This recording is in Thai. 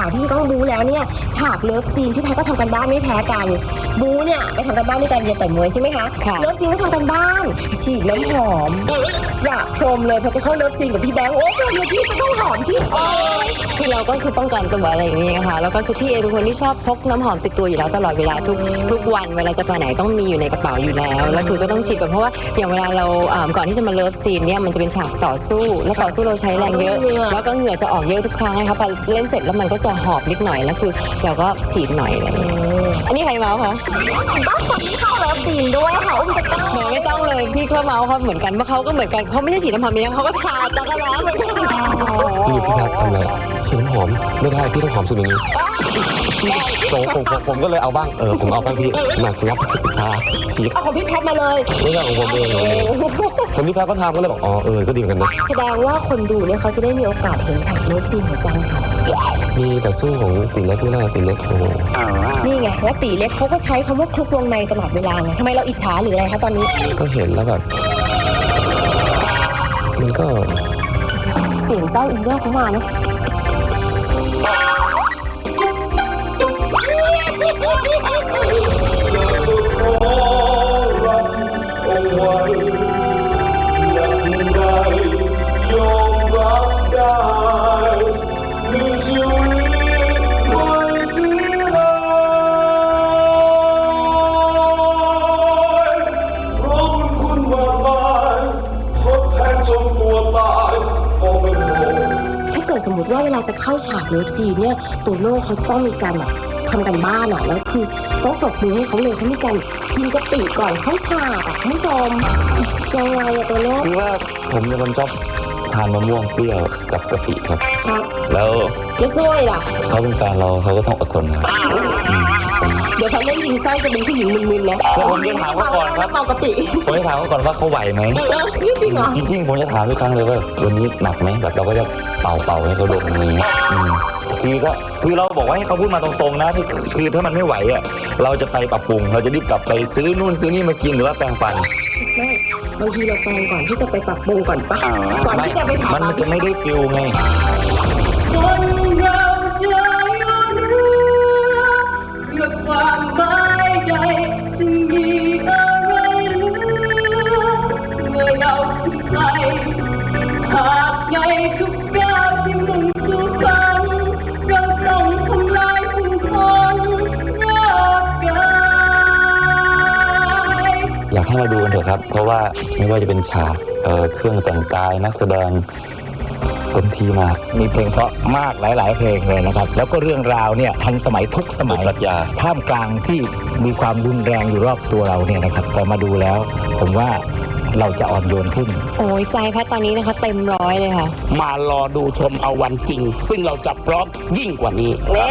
าวๆที่จะต้องบูแล้วเนี่ยฉากเลิฟซีนพี่แพทก็ทำกันบ้านไม่แพ้กัน บูเนี่ยไปทำกันบ้านด้วยการเรียนต่อยมวยใช่ไหมคะค่ะ เลิฟซีนก็ทำกันบ้านฉีดน้ำหอมอยากพรมเลยพอจะเข้าเลิฟซีนกับพี่แบงค์โอ้พรมเลยพี่จะต้องหอมที่โอ้ย คือเราก็คือป้องกันตัวอะไรอย่างนี้นะคะ แล้วก็คือพี่เอเป็นคนที่ชอบพกน้ำหอมติดตัวอยู่แล้วตลอดเวลาทุกทุกวันเวลาจะไปไหนต้องมีอยู่ในกระเป๋าอยู่แล้ว แล้วคือก็ต้องฉีดก่อนเพราะว่าอย่างเวลาเราอ่าก่อนที่จะมาเลิฟซีนเนี่ยมันจะเป็นฉากต่อสู้ แล้วต่อสู้เราใช้แรงเยอะ แล้วก็เหงื่อจะออกเยอะทุกครั้งนะคะพอเล่นเสร็จแล้วมันก็จะหอบนิดหน่อยแล้วคือเราก็ฉีดหน่อยอะไรอย่างเงี้ยอันนี้ใครเมาส์คะต้องคนที่เข้าเลิฟซีนด้วยค่ะอุ้มจะต้องหนูไม่ต้องเลยพี่ก็เมาส์เขาเหมือนกันเพราะเขาก็เหมือนกันเขาไม่ใช่ฉีดน้ำหอมนี้นะเขาก็ทาจักรแล้เหมือนกันพี่พี่แพททำอะไรฉีดน้ำหอมไม่ได้พี่ต้องหอมสุดอย่างนี้ผมผมผมผมก็เลยเอาบ้างเออผมเอาบ้างพี่มางับทาฉีดเอาของพี่แพทมาเลยไม่ใช่ของผมเองของผมเองคนที่แพทก็ทำก็เลยบอกอ๋อเออก็ดีเหมือนกันนะแสดงว่าคนดูเนี่ยเขาจะได้มีโอกาสเห็นฉากเลิฟซีนของจังค่ะ มีแต่สู้ของตีเล็กไม่ได้ตีเล็กโอ้โหนี่ไงและตีเล็กเขาก็ใช้คำว่าคลุกวงในตลอดเวลาไงทำไมเราอิจฉาหรืออะไรคะตอนนี้ ก็เห็นแล้วแบบ มันก็เสียงเต้าอินเนอร์เขามานะเอา ติว่าเวลาจะเข้าฉากเลิฟซีนเนี่ยตัวโน่เขาต้องมีการแบบทำกันบ้านอะแล้วคือต้องปรบมือให้เขาเลยเขามีการกินกะปิก่อนเข้าฉากอะคุณผู้ชมยังไงอะตัวโน่คือว่าผมเป็นคนชอบ ทานมะม่วงเปรี้ยวกับกะปิครับ ครับแล้วแล้วซวยล่ะ เขาเป็นแฟนเราเขาก็ต้องอดทนนะครับเดี๋ยวพอเล่นยิงไส้จะเป็นผู้หญิงมึนๆนะผมจะถามเขาก่อนครับเมากะปิผมจะถามเขาก่อนว่าเขาไหวไหมเออนี่จริงเหรอจริงๆผมจะถามทุกครั้งเลยว่าวันนี้หนักไหมแบบเราก็จะเป่าเป่าๆให้เขาดมอย่างนี้อืมคือก็คือเราบอกว่าให้เขาพูดมาตรงๆนะที่คือถ้ามันไม่ไหวอะเราจะไปปรับปรุง เราจะรีบกลับไปซื้อนู่นซื้อนี่มากินหรือว่าแปรงฟันไม่ บางทีเราแปลงก่อนที่จะไปปรับปรุงก่อนปะก่อนที่จะไปถามมันมันจะไม่ได้ฟิลไงคนเราจะย้อนเรือเพื่อความหมายใดจะมีอะไรเหลือเมื่อเราขึ้นไปหากในทุกก้าว ให้มาดูกันเถอะครับ เพราะว่าไม่ว่าจะเป็นฉากเอ่อเครื่องแต่งกายนักแสดงเต็มที่มากมีเพลงเพราะมากหลาย ๆ เพลงเลยนะครับ แล้วก็เรื่องราวเนี่ยทันสมัยทุกสมัยปรัชญาท่ามกลางที่มีความรุนแรงอยู่รอบตัวเราเนี่ยนะครับ แต่มาดูแล้ว ผมว่าเราจะอ่อนโยนขึ้น โอ้ยใจแพทย์ตอนนี้นะคะ เต็มร้อยเลยค่ะ มารอดูชมเอาวันจริง ซึ่งเราจะพร้อมยิ่งกว่านี้ว้า